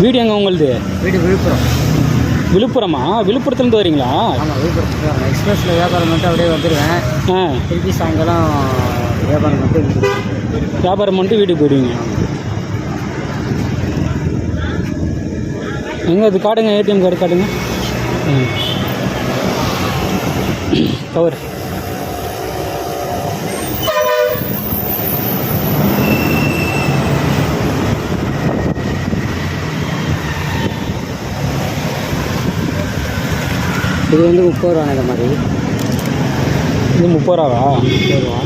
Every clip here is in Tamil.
வீடு எங்கே உங்களுது? வீடு விழுப்புரம். விழுப்புரமா? விழுப்புரத்துலேருந்து வரீங்களா? ஆமாம் விழுப்புரம் எக்ஸ்பிரஸில் வியாபாரம் மட்டும் அப்படியே வந்துடுவேன் ஆ. திருப்பி சாயங்காலம் வியாபாரம் மட்டும். வியாபாரம் பண்ணிட்டு வீட்டுக்கு போயிடுவீங்க. எங்கே அது காட்டுங்க ஏடிஎம் கார்டு காட்டுங்க ம். கவர் இது வந்து முப்பது ரூபா இந்த மாதிரி. இது முப்பது ரூபாவா? முப்பது ரூபா.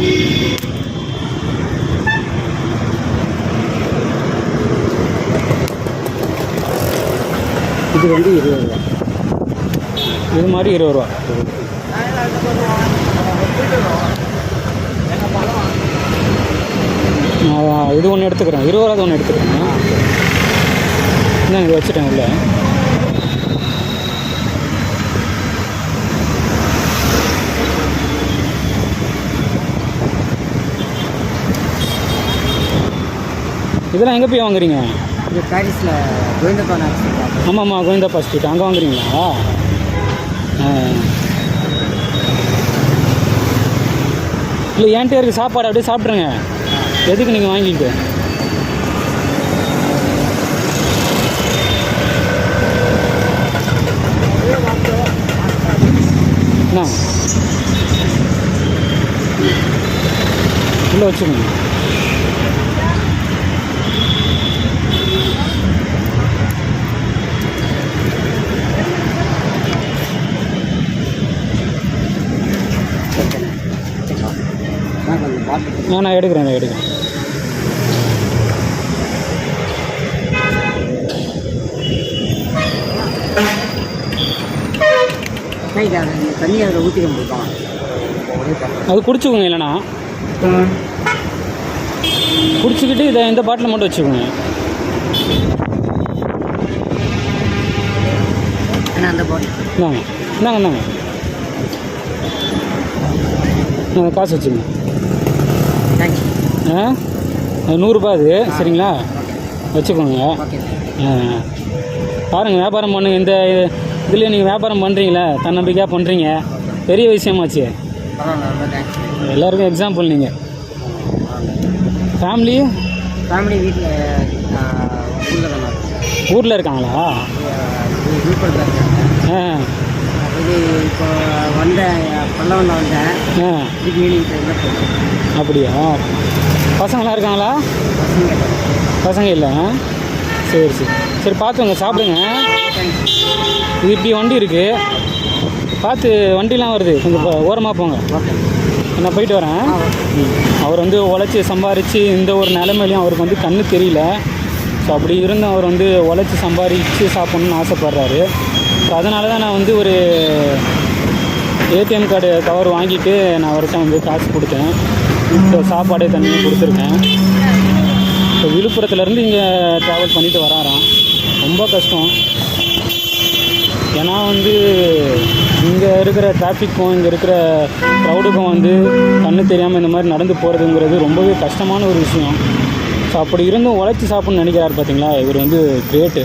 இது வந்து இருபது ரூபா. இது மாதிரி இருபது ரூபா. நான் இது ஒன்று எடுத்துக்கிறேன். இருபது ரூபா ஒன்று எடுத்துக்கிறேன். என்ன இது வச்சுட்டேன் உள்ள. இதெல்லாம் எங்கே போய் வாங்குறீங்க? இது பாரிஸில் கோவிந்தப்பா நாக்ஸ் ஆமாம்மா கோவிந்தப்பா ஸ்ட்ரீட் அங்கே வாங்குறீங்களா. இல்லை என்கிட்ட இருக்கு சாப்பாடு அப்படியே சாப்பிட்ருங்க. எதுக்கு நீங்கள் வாங்கிட்டு? என்ன? உள்ளே வச்சுக்கோங்க நான் எடுக்கிறேன் நான் எடுக்கிறேன். தண்ணி அதில் ஊற்றிக்க முடியும்? அது குடிச்சுக்கோங்க இல்லைண்ணா குடிச்சிக்கிட்டு இதை இந்த பாட்டில் மட்டும் வச்சுக்கோங்க. அந்த பாட்டில்? இந்தாங்க இந்தாங்க இந்தாங்க. நான் காசு அது நூறுரூபா அது சரிங்களா வச்சுக்கோங்க பாருங்கள் வியாபாரம் பண்ணுங்க இந்த இதுலேயே நீங்கள் வியாபாரம் பண்ணுறீங்களே தன்னம்பிக்கையாக பண்ணுறீங்க பெரிய விஷயமாச்சு எல்லாருக்கும் எக்ஸாம்பிள் நீங்கள் ஃபேமிலி ஃபேமிலி வீட்டில் ஊரில் இருக்காங்களா ஆ இது இப்போ வந்தேன் பல்லவனில் வந்தேன் ஆ. இதுக்கு ஈவினிங் டைமில் போகிறேன் அப்படியா? பசங்களாம் இருக்காங்களா? பசங்க பசங்க இல்லை? சரி சரி. சரி பார்த்துங்க சாப்பிடுங்க. இது இப்படி வண்டி இருக்குது பார்த்து வண்டிலாம் வருது. கொஞ்சம் ஓரமாக போங்க. நான் போயிட்டு வரேன். அவர் வந்து உழைச்சி சம்பாரித்து இந்த ஒரு நிலைமையிலையும் அவருக்கு வந்து கண்ணு தெரியல. ஸோ அப்படி இருந்தும் அவர் வந்து உழைச்சி சம்பாரித்து சாப்பிட்ணுன்னு ஆசைப்பட்றாரு. ஸோ அதனால தான் நான் வந்து ஒரு ஏடிஎம் கார்டு கவர் வாங்கிட்டு நான் வருஷம் வந்து காசு கொடுத்தேன். இப்போ சாப்பாடு தண்ணியும் கொடுத்துருக்கேன். இப்போ விழுப்புரத்துலேருந்து இங்கே ட்ராவல் பண்ணிட்டு வராராம். ரொம்ப கஷ்டம். ஏன்னா வந்து இங்கே இருக்கிற டிராஃபிக்கும் இங்கே இருக்கிற க்ரௌடுக்கும் வந்து கண்ணு தெரியாமல் இந்த மாதிரி நடந்து போகிறதுங்கிறது ரொம்பவே கஷ்டமான ஒரு விஷயம். ஸோ அப்படி இருந்தும் உழைச்சி சாப்பிட்ணுன்னு நினைக்கிறார் பார்த்தீங்களா இவர் வந்து கிரேட்டு